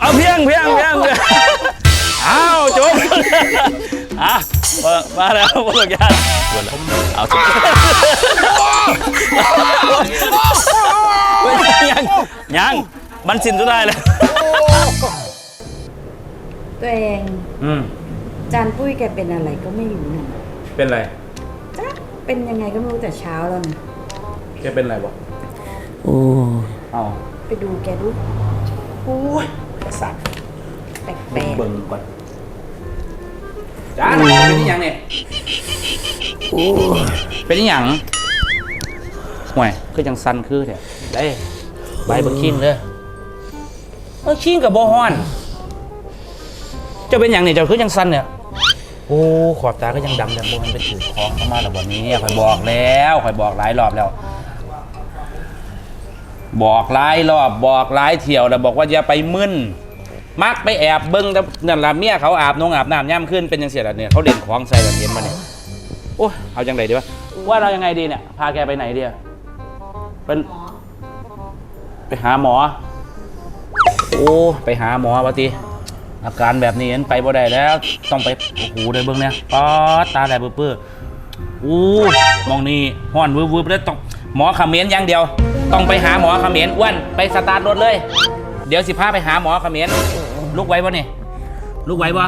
เอาเพียงเพียงเพียงเพียงอ้าวจบอะมามาแล้วพวกญาติเอาสิยังยังมันสิ้นสุดท้ายเลยตัวเองอืมจานปุ้ยแกเป็นอะไรก็ไม่รู้นะเป็นอะไรจ๊ะเป็นยังไงก็ไม่รู้แต่เช้าแล้วนะแกเป็นอะไรบ่โอ้เอา ไปดูแกดูโอ้ยสัตว์แปลกเบิ่งก่อนจ้าเป็นอีหยังเนี่ยเป็นอีหยังห่วยคือจังสันคือแท้ได้ใบเบอร์คิงเด้อเบอร์คิงกับโบฮอน เจ้าเป็นอย่างเนี่ยเจ้าคือจังสันเนี่ยโอ้ขอบตาก็ยังดำยังโบมันไปถือของเข้ามาแล้ววันนี้ข่อยบอกแล้วข่อยบอกหลายรอบแล้ว บอกหลายรอบบอกหลายเที่ยวแล้วบอกว่าอย่าไปมึนมักไปแอบเบิ้งแต่นั่นละเมียเขาอาบนงอาบน้ำย่ำขึ้นเป็นยังเสียละเนี่ยเขาเด่นของใส่แบบเห็นมาเนี่ยโอ้ยเอาจังไดดีวะว่าเรายังไงดีเนี่ยพาแกไปไหนดีอะเป็นไปหาหมอ โอ้ไปหาหมอวะติอาการแบบนี้เห็นไปบ่ได้แล้ว ต้องไปโอ้โหได้เบิ้งเนี่ยป๊อดตาแดดเปื้อๆอู้มองนี่ห้อนวืบๆแล้วต้องหมอเขมิ้นอย่างเดียว ต้องไปหาหมอเขมิ้นอ้วนไปสตาร์ทรถเลย เดี๋ยวสิพาไปหาหมอเขมิ้นลูกไว้ปะเนี่ยลูกไว้ปะ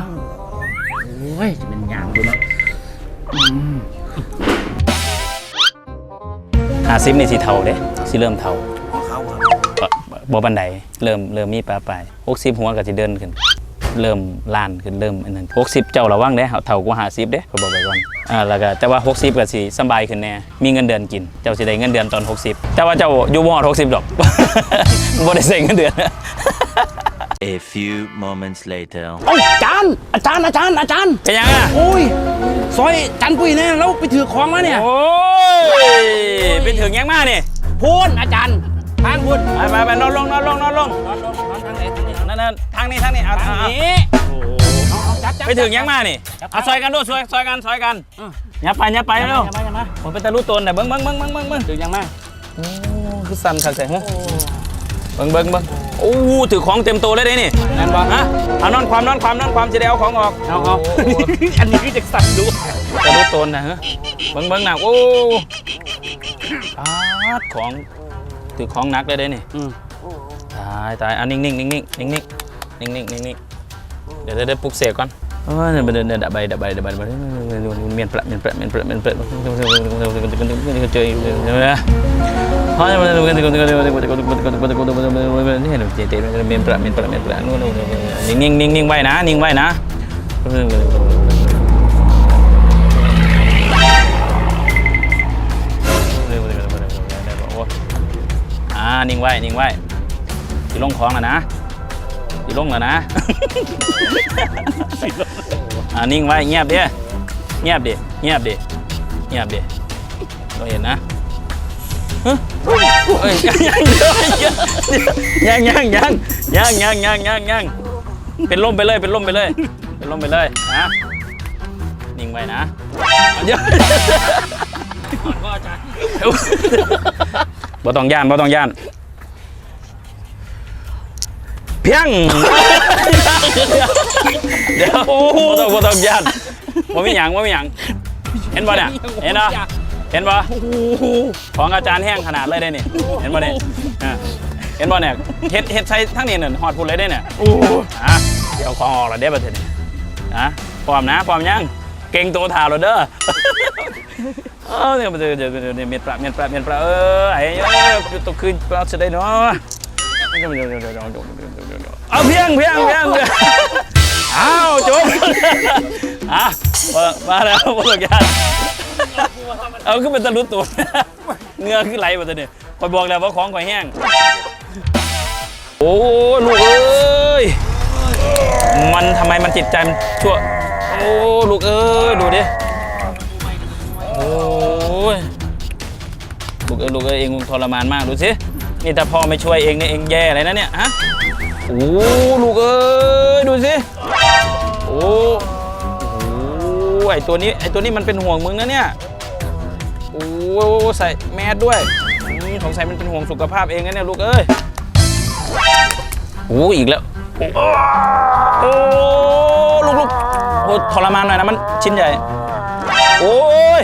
โอ้ยจะเป็นหยางดูเนาะหาซิมนี่สิเทาเด้สิเริ่มเทาบ่บันไดเริ่มเริ่มมีปลาปลายหกสิบหัวก็สิเดินขึ้น เริ่มล้านขึ้นเริ่มอันนั้นหกสิบเจ้าระวังเด้เท่ากว่าหาสิบเด้เขาบอกไปก่อนอ่าแล้วก็แต่ว่าหกสิบก็สิสำบายขึ้นแน่มีเงินเดือนกิน เจ้าสิได้เงินเดือนตอนหกสิบแต่ว่าเจ้าอยู่บ่ฮอดหกสิบดอกบ่ได้ใส่เงินเดือน A few moments later. เอ้าจานอาจารย์ อาจารย์ อาจารย์เป็นยังอะ โอ้ย ซอยจันปุ้ยเนี่ยเราไปถือของมาเนี่ยโอ้ยเป็นถึงยังมาเนี่ยพูนอาจารย์ทางพูนไปไปไปนอนลงนอนลงนอนลงนอนลงนอนทางไหนทางไหน นั่นนั่นทางนี้ทางนี้เอาทางเอานี้เอาเอาจับจับไปถึงยังมานี่เอาซอยกันด้วยซอยซอยกันซอยกันอย่าไปอย่าไปไปเร็เร็ววมาอย่ามาผมเป็นตะลุตนแต่เบิ้งเบิ้งเบิ้งเบิ้งเบิ้งเบิ้งถือยังมาโอ้คือสั่นขัดใส่หัวเบิ้งเบิ้งเบิ้งโอ้ถือของเต็มตัวเลยเด้นี่นั่นบ่ฮะเอานอนความนอนความนอนความจะได้เอาของออกเอาเอาอันนี้คือจะสั่นดูตะลุตนนะฮะเบิ้งเบิ้งหนักโอ้ปาดของถือของหนักเลยเด้นี่อืมตายตายอ่งนิ่งๆนิ่งนิ่งนิ่งนิ่งนิ่งๆเดี๋ยวเดี๋ยวเดี๋ยวปลุกเสกก่อนเออเนี่ยเดี๋ยวเดี๋ยวดับใบดับใบดับใบดับใบเมียนแปะเมียนแปะเมียนแปะเมียนแปะเจออยู่ใช่ไหมฮะมันเห็นเตะเตะเมนประเมนประเมนประนี่นนิ่งนิ่งนิ่งไว้นะนิ่งไว้นะอ่านิ่งไว้นิ่งไว้ ที่ลงของแล้วนะที่ลงแล้วนะ อ่านิ่งไว้เงียบดิเงียบดิเงียบดิเงียบดิเราเห็นนะเฮ้ยเอ้ยยังยังยังยังยังยังยังยังยังเป็นลมไปเลยเป็นลมไปเลย เป็นลมไปเลยนะนิ่งไว้นะเดี๋ยวก็อาจารย์บ่ต้องย่านบ่ต้องย่าน เพียงเดี๋ยวบ่ต้องบ่ต้องย่านบ่มีหยังบ่มีหยังเห็นบ่เนี่ยเห็นบ่เห็นบ่ของอาจารย์แห้งขนาดเลยได้นี่เห็นบ่เนี่ยอะเห็นบ่เนี่ยเฮ็ดเฮ็ดใส่ทั้งนี้นั่นฮอดพุ่นเลยได้เนี่ยอะเดี๋ยวของออกแล้วเด้อบัดนี้อะพร้อมนะพร้อมยังเก่งตัวถ่าแล้วเด้อเออเนี่ยมันจะจะจะเมียนปลาเมียนปลาเมียนปลาเออไอ้เออตัวคืนปลาจะได้เนาะ เอาเพียงเพียงเพียงเพียงอ้าวจบอะมาแล้วพวกญาติเอาขึ้นเป็นตะลุตัวเงือขึ้นไหลมาตัวนี้คอยบอกแล้วว่าของคอยแห้ง โอ้ลูกเอ้ยมันทำไมมันจิตใจมันชั่ว โอ้ลูกเอ้ยดูดิโอ้ยลูกเอ้ยลูกเอ้ยเองทรมานมากดูสิ นี่ถ้าพ่อไม่ช่วยเองเนี่ยเองแย่เลยนะเนี่ยฮะโอ้ลูกเอ้ยดูสิโอ้โหไอตัวนี้ไอตัวนี้มันเป็นห่วงมึงนะเนี่ยโอ้ใส่แมสด้วยอืมสงสัยมันเป็นห่วงสุขภาพเองนะเนี่ยลูกเอ้ยโอ้อีกแล้วโอ้ลูกลูกโอ้ทรมานหน่อยนะมันชิ้นใหญ่ โอ้ย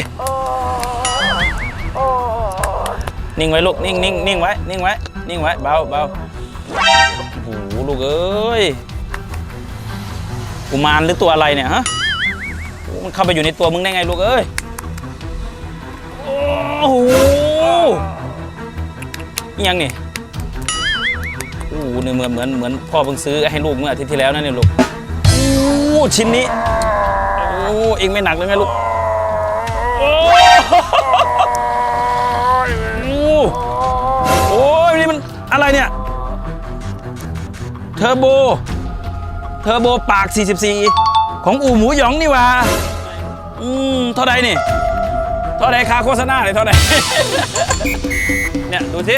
นิ่งไว้ลูกนิ่งนิ่งนิ่งไว้นิ่งไว้นิ่งไว้เบาเบาโอ้โหลูกเอ้ยกุมารหรือตัวอะไรเนี่ยฮะมันเข้าไปอยู่ในตัวมึงได้ไงลูกเอ้ยโอ้โหยังนี่โอ้โหเนี่ยเหมือนเหมือนเหมือนพ่อเพิ่งซื้อให้ลูกเมื่ออาทิตย์ที่แล้วนั่นเนี่ยลูกโอ้ชิ้นนี้โอ้เองไม่หนักเลยไงลูกโอ้ อะไรเนี่ย เทอร์โบ เทอร์โบปาก 44 ของอู่หมูหยองนี่ว่า อืม เท่าใดนี่ เท่าใดค่าโฆษณาเลยเท่าใด เนี่ย ดูสิ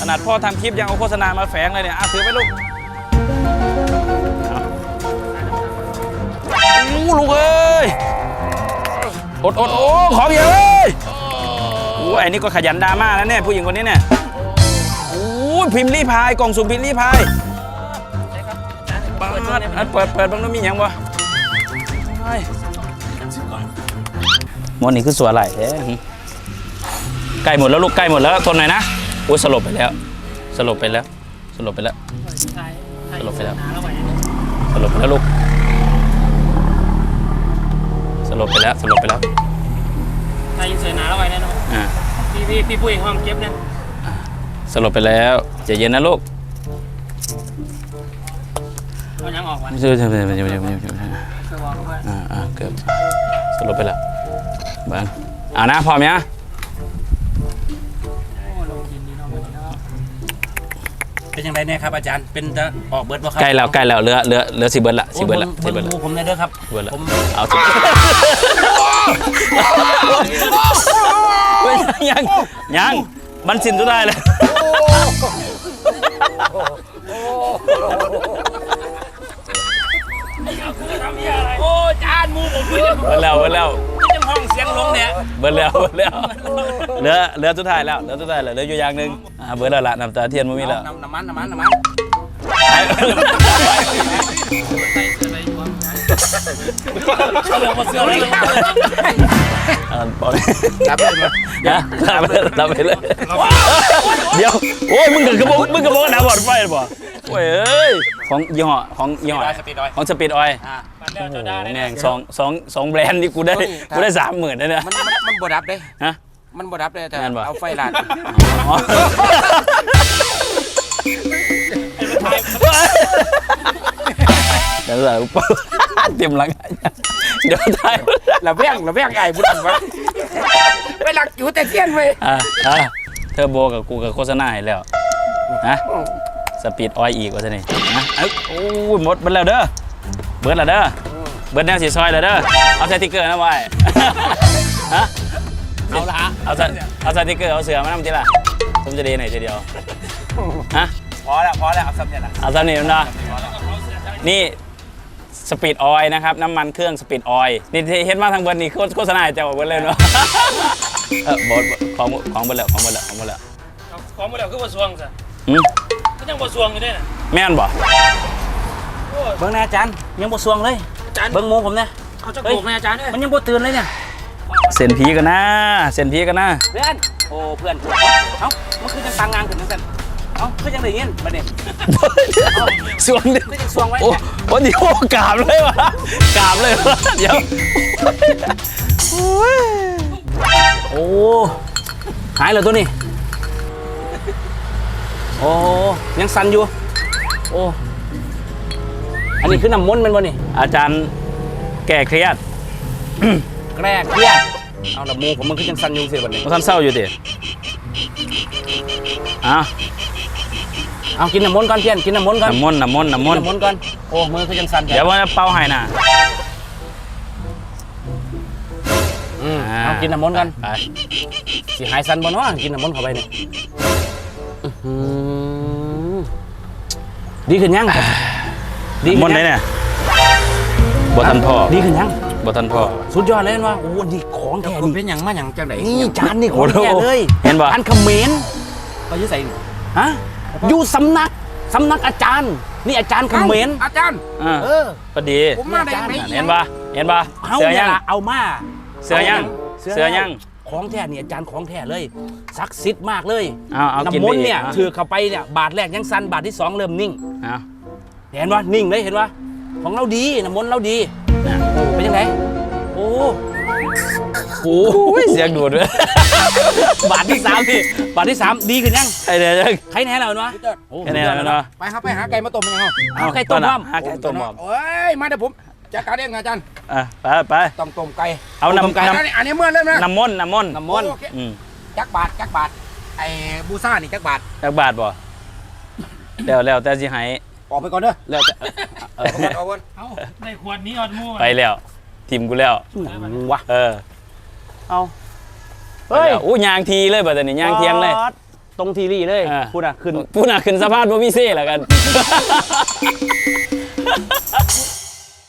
ขนาดพ่อทำคลิปยังเอาโฆษณามาแฝงเลยเนี่ยอะถือไปลูกอู้ลูกเอ้ยอดอดโอ้ของเยอะเลยโอ้ยไอ้นี่ก็ขยันดราม่าแล้วเนี่ยผู้หญิงคนนี้เนี่ย อ้ยพิมพ์รีพายกล่องสุ่มพิมพ์รีพายบ้าดอันเปิดเปิดบ้างแล้วมีหยังบ่เฮ้ยหมดนี่คือสัวไหลแท้ใกล้หมดแล้วลูกใกล้หมดแล้วทนหน่อยนะโอ้ยสลบไปแล้ว สลบไปแล้ว สลบไปแล้ว สลบไปแล้ว สลบไปแล้วลูก สลบไปแล้ว สลบไปแล้วถ้ายิงเสือหนาแล้วไว้แน่นอนอ่าพี่พี่พี่ปุ้ยห้องเก็บเนี่ย สลบไปแล้วใจเย็นนะลูกเอายังออกวันไม่ใช่ไม่ใช่ไม่ใช่ไม่ใช่ไม่ใช่ไม่ใช่คือวางไว้อ่าอ่าเกือบสลบไปแล้วเบิ้งเอานะพร้อมยังโอ้ลงกินดีเนาะวันนี้เนาะเป็นยังไงเนี่ยครับอาจารย์ เป็นจะออกเบิร์ดบ่ครับใกล้แล้วใกล้แล้วเหลือเหลือเหลือสิเบิร์ดละสิเบิร์ดละโอ้สิผมเบิร์ดละผมผมเลยเด้อครับเบิร์ดละ ผมเอาสิเฮ้ยยังยัง มันสิ้นสุดท้ายเลยโอ้จารย์มูผมคือเบิร์ดแล้วเบิร์ดแล้วจังห้องเสียงลงเนี่ยเบิร์ดแล้วเบิร์ดแล้วเหลือเหลือสุดท้ายแล้วเหลือสุดท้ายแล้วเหลืออยู่อย่างหนึ่งอ่าเบิร์ดแล้วละน้ำตาเทียนมันมีแล้วน้ำน้ำมันน้ำมันน้ำมัน อมาเสือยอ่าปอยรับเลยนะรับไปเลยรับไปเลยเดี๋ยวโอ้ยมึงกับกระบอกมึงกระบอกหนาบอดไฟหรือเปล่าโอ้ยเอ้ยของยี่ห้อของยี่ห้อสปีดอยของสปีดออยอ่าโอ้โหแม่งสองสองสองแบรนด์นี่กูได้กูได้สามหมื่นเลยเนี่ยมันมันมันบดับเด้ฮะมันบดับเด้แต่เอาไฟลาดเดี๋ยวเรา เตรียมหลังเดี๋ยวถ่ายระแวงระแวงไอ้บุญวะไปหลักอยู่แต่เทียนเว้ยอะอะเทอร์โบกับกูกับโฆษณาให้แล้วนะสปีดออยอีกว่าจะนี่นะเอ้ยโอ้ยหมดเบิดแล้วเด้อเบิดแล้วเด้อเบิดแนวสีซอยแล้วเด้อเอาสติกเกอร์นะไว้ฮะเอาละฮะเอาสเอาสติกเกอร์เอาเสือมาทำทีละผมจะดีหน่อยทีเดียวฮะพอแล้วพอแล้วเอาสับเนี่ยละเอาสนิทนะนี่ สปีดออยนะครับน้ำมันเครื่องสปีดออยนี่ที่เห็นมาทางเบิร์นี่โฆษณาให้เจ้าเบิร์เลยเนาะเออบอสของของเบิร์แล้วของเบิร์แล้วของเบิร์แล้วของมาแล้วคือบ่สวงซะหืมก็ยังบ่สวงอยู่เด้น่ะแม่นบ่เบิ่งนะอาจารย์ยังบ่สวงเลยอาจารย์เบิ่งหมูผมเนี่ยเขาจะโกกนะอาจารย์มันยังบ่ตื่นเลยเนี่ยเส้นผีกันนะเส้นผีกันนะเพื่อนโอ้เพื่อนเอ้ามันคือจังตังงานขึ้นจังซั่น เอ้าคือจังได้ยินบัดนี้สวงเดียวคือจังสวงไว้โอ้โอ้เดี๋ยวกราบเลยวะกราบเลยวะเดี๋ยวโอ้ยโอ้หายแล้วตัวนี้โอ้ยังสั่นอยู่โอ้อันนี้คือน้ำมนต์แมันบ่นี่อาจารย์แก่เครียดแกล้เครียดเอาละหมูผมมันคือจังสั่นอยู่สิบัดนี้มันท่านเศร้าอยู่ดิอะ เอากินน้ำมนต์ก่อนเพี้ยนกินน้ำมนต์ก่อนน้ำมนต์น้ำมนต์น้ำมนต์น้ำมนต์ก่อนโอ้มือคือจังสั่นเดี๋ยวว่าจะเป่าให้น่ะอืมเอากินน้ำมนต์ก่อนไปสิหายสั่นบ่เนาะกินน้ำมนต์เข้าไปเนี่ยอื้อหือดีขึ้นยังดีน้ำมขึ้นต์ไหนยังเนี่ยบ่ทันพ่อดีขึ้นยังบ่ทันพ่อสุดยอดเลยว่าโอ้นี่ของแท้นี่เป็นอย่างมาอย่างจังไดนี่จานนี่ของแท้เลยเห็นบ่อันเขมรเขาอยู่ใส่ฮะ อยู่สำนักสำนักอาจารย์ นี่อาจารย์เขมรอาจารย์อ่าเออ พอดีผมมาได้ยังไงเห็นปะเห็นปะเฮาเสือเนี่ยัยงล่ะเอามาเสือยังเสือยังของแท้นี่อาจารย์ของแท้เลยศักดิ์สิทธิ์มากเลยเอาเอากินน้ำมไปนต์อีกเนี่ยอะถือเข้าไปเนี่ยบาทแรกยังสั้นบาทที่สองเริ่มนิ่ง เอาเห็นว่านิ่งเลยเห็นว่าของเราดีน้ำมนต์เราดีเนี่ยโอ้เป็นยังไงโอ้ โอ้ยเสียงดูดด้วยบาทที่สามพี่บาทที่สามดีขึ้นยังไอ้เนี่ยยังใครแน่แล้ววะโอ้แค่นี้แล้วเนาะไปครับไปหาไก่มาต้มยังไงเอาไก่ต้มตอนพร้น่ะอมหาไก่ต้มพร้อมโอ้ยมาเดี๋ยวผมจัดการเองอาจารย์อะไปไปต้มต้มไก่เอาต้มไก่น้ำอันนี้อันนี้เมื่อเริ่มนะน้ำมนต์น้ำมนต์น้ำมนต์โอเคอืมจักบาทจักบาทไอ้บูซ่านี่จักบาทจักบาทบ่แล้วแล้วแต่สิให้ออกไปก่อนเด้อแล้วจะเออเอาก่อนเอาในขวดนี้ออดมู่ไปแล้วทีมกูแล้ววะเออ เอาเฮ้ยอู้ยางทีเลยบัดนี้ยางเทียงเลย ตรงทีรีเลยอ่าพูดอะขึ้นผู้น่ะขึ้นสะพานบ่มีเซ่แล้วกัน